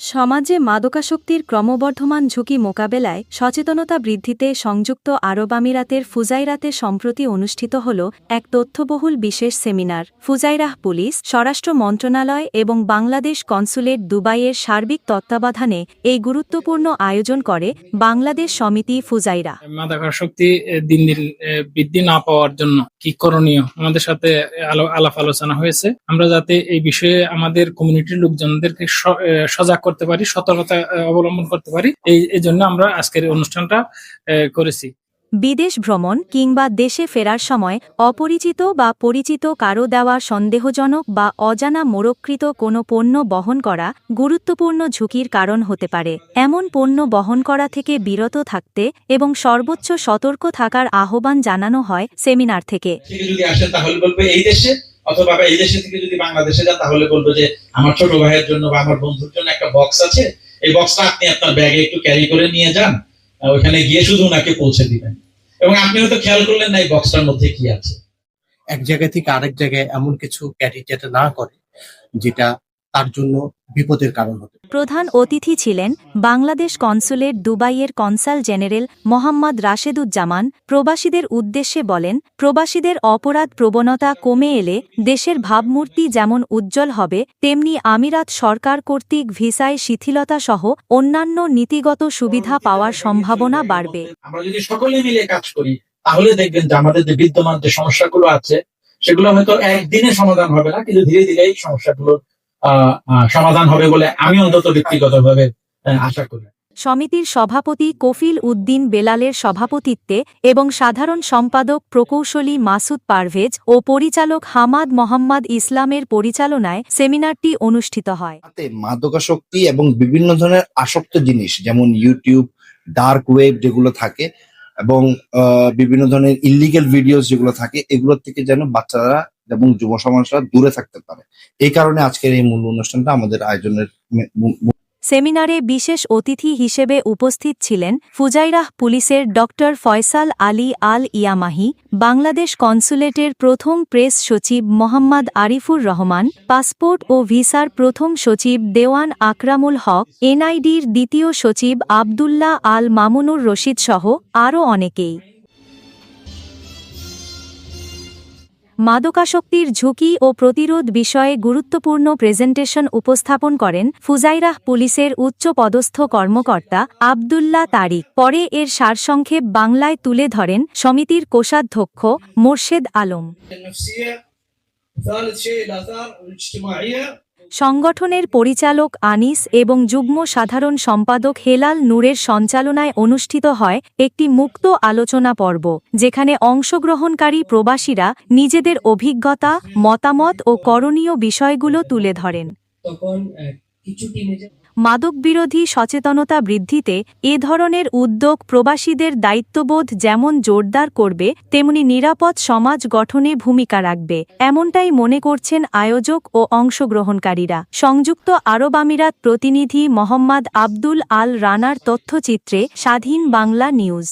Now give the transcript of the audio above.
সমাজে মাদকাসক্তির ক্রমবর্ধমান ঝুঁকি মোকাবেলায় সচেতনতা বৃদ্ধিতে সংযুক্ত আরব আমিরাতের ফুজাইরাতে সম্প্রতি অনুষ্ঠিত হল এক তথ্যবহুল বিশেষ সেমিনার। ফুজাইরাহ পুলিশ, স্বরাষ্ট্র মন্ত্রণালয় এবং বাংলাদেশ কনসুলেট দুবাইয়ের সার্বিক তত্ত্বাবধানে এই গুরুত্বপূর্ণ আয়োজন করে বাংলাদেশ সমিতি ফুজাইরা মাদকাসক্তি দিন দিন বৃদ্ধি না পাওয়ার জন্য। কি করণীয়? আমাদের সাথে আলো- আলাপ আলোচনা হয়েছে। আমরা যাতে এই বিষয়ে আমাদের কমিউনিটির লোকজনদেরকে সজাগ করতে পারি, সতর্কতা অবলম্বন করতে পারি। এই জন্য আমরা আজকের অনুষ্ঠানটা করেছি। বিদেশ ভ্রমণ কিংবা দেশে ফেরার সময় অপরিচিত বা পরিচিত কারও দেওয়া সন্দেহজনক বা অজানা মোড়কৃত কোনো পণ্য বহন করা গুরুত্বপূর্ণ ঝুঁকির কারণ হতে পারে। এমন পণ্য বহন করা থেকে বিরত থাকতে এবং সর্বোচ্চ সতর্ক থাকার আহ্বান জানানো হয় সেমিনার থেকে। অথবা এই দেশে থেকে যদি বাংলাদেশে যান তাহলে বলব যে আমার ছোট ভাইয়ের জন্য বা আমার বন্ধুর জন্য একটা বক্স আছে। এই বক্সটা আপনি আপনার ব্যাগে একটু ক্যারি করে নিয়ে যান। ওখানে গিয়ে শুধু ওনাকে পৌঁছে দিবেন। এবং আপনি হয়তো খেয়াল করলেন না এই বক্সটার মধ্যে কি আছে। এক জায়গা থেকে আরেক জায়গায় এমন কিছু ক্যারি যাতে না করে, যেটা তার জন্য বিপদের কারণ হতে প্রধান অতিথি ছিলেন বাংলাদেশ কনসুলেট দুবাইয়ের কনসাল জেনারেল মোহাম্মদ রাশেদুজ্জামান। প্রবাসীদের উদ্দেশ্যে বলেন প্রবাসীদের অপরাধ প্রবণতা কমে এলে দেশের ভাবমূর্তি যেমন উজ্জ্বল হবে তেমনি আমিরাত সরকার কর্তৃক ভিসায় শিথিলতা সহ অন্যান্য নীতিগত সুবিধা পাওয়ার সম্ভাবনা বাড়বে। আমরা যদি সকলে মিলে কাজ করি তাহলে দেখবেন যে আমাদের যে বিদ্যমান যে সমস্যাগুলো আছে সেগুলো হয়তো একদিনে সমাধান হবে না কিন্তু ধীরে ধীরে এই সমস্যাগুলোর সমাধান হবে বলে আমি অন্তত ব্যক্তিগতভাবে আহ, আশা করি। সমিতির সভাপতি কফিল উদ্দিন বেলালের সভাপতিত্বে এবং সাধারণ সম্পাদক প্রকৌশলী মাসুদ পারভেজ ও পরিচালক হামাদ মোহাম্মদ ইসলামের পরিচালনায় সেমিনারটি অনুষ্ঠিত হয়। মাদকাসক্তি এবং বিভিন্ন ধরনের আসক্ত জিনিস যেমন ইউটিউব ডার্ক ওয়েব যেগুলো থাকে এবং আহ, বিভিন্ন ধরনের ইলিগেল ভিডিওস যেগুলো থাকে এগুলোর থেকে যেন বাচ্চারা এবং যুব সমাজরা দূরে থাকতে পারে। এই কারণে আজকের এই মূল অনুষ্ঠানটা আমাদের আয়োজনের সেমিনারে বিশেষ অতিথি হিসেবে উপস্থিত ছিলেন ফুজাইরাহ পুলিশের doctor Faisal Ali Al Yamahi, Bangladesh কনসুলেটের প্রথম প্রেস সচিব মোহাম্মদ আরিফুর রহমান, পাসপোর্ট ও ভিসার প্রথম সচিব দেওয়ান আকরামুল হক, এনআইডির দ্বিতীয় সচিব আবদুল্লাহ আল মামুনুর রশিদ সহ আরও অনেকেই। মাদকাসক্তির ঝুঁকি ও প্রতিরোধ বিষয়ে গুরুত্বপূর্ণ প্রেজেন্টেশন উপস্থাপন করেন ফুজাইরাহ পুলিশের উচ্চ পদস্থ কর্মকর্তা আবদুল্লাহ তারিক। পরে এর সারসংক্ষেপ বাংলায় তুলে ধরেন সমিতির কোষাধ্যক্ষ মোর্শেদ আলম। সংগঠনের পরিচালক আনিস এবং যুগ্ম সাধারণ সম্পাদক হেলাল নূরের সঞ্চালনায় অনুষ্ঠিত হয় একটি মুক্ত আলোচনা পর্ব, যেখানে অংশগ্রহণকারী প্রবাসীরা নিজেদের অভিজ্ঞতা, মতামত ও করণীয় বিষয়গুলো তুলে ধরেন। মাদকবিরোধী সচেতনতা বৃদ্ধিতে এ ধরনের উদ্যোগ প্রবাসীদের দায়িত্ববোধ যেমন জোরদার করবে, তেমনি নিরাপদ সমাজ গঠনে ভূমিকা রাখবে, এমনটাই মনে করছেন আয়োজক ও অংশগ্রহণকারীরা। সংযুক্ত আরব আমিরাত প্রতিনিধি মোহাম্মদ আব্দুল আল রানার তথ্যচিত্রে স্বাধীন বাংলা নিউজ।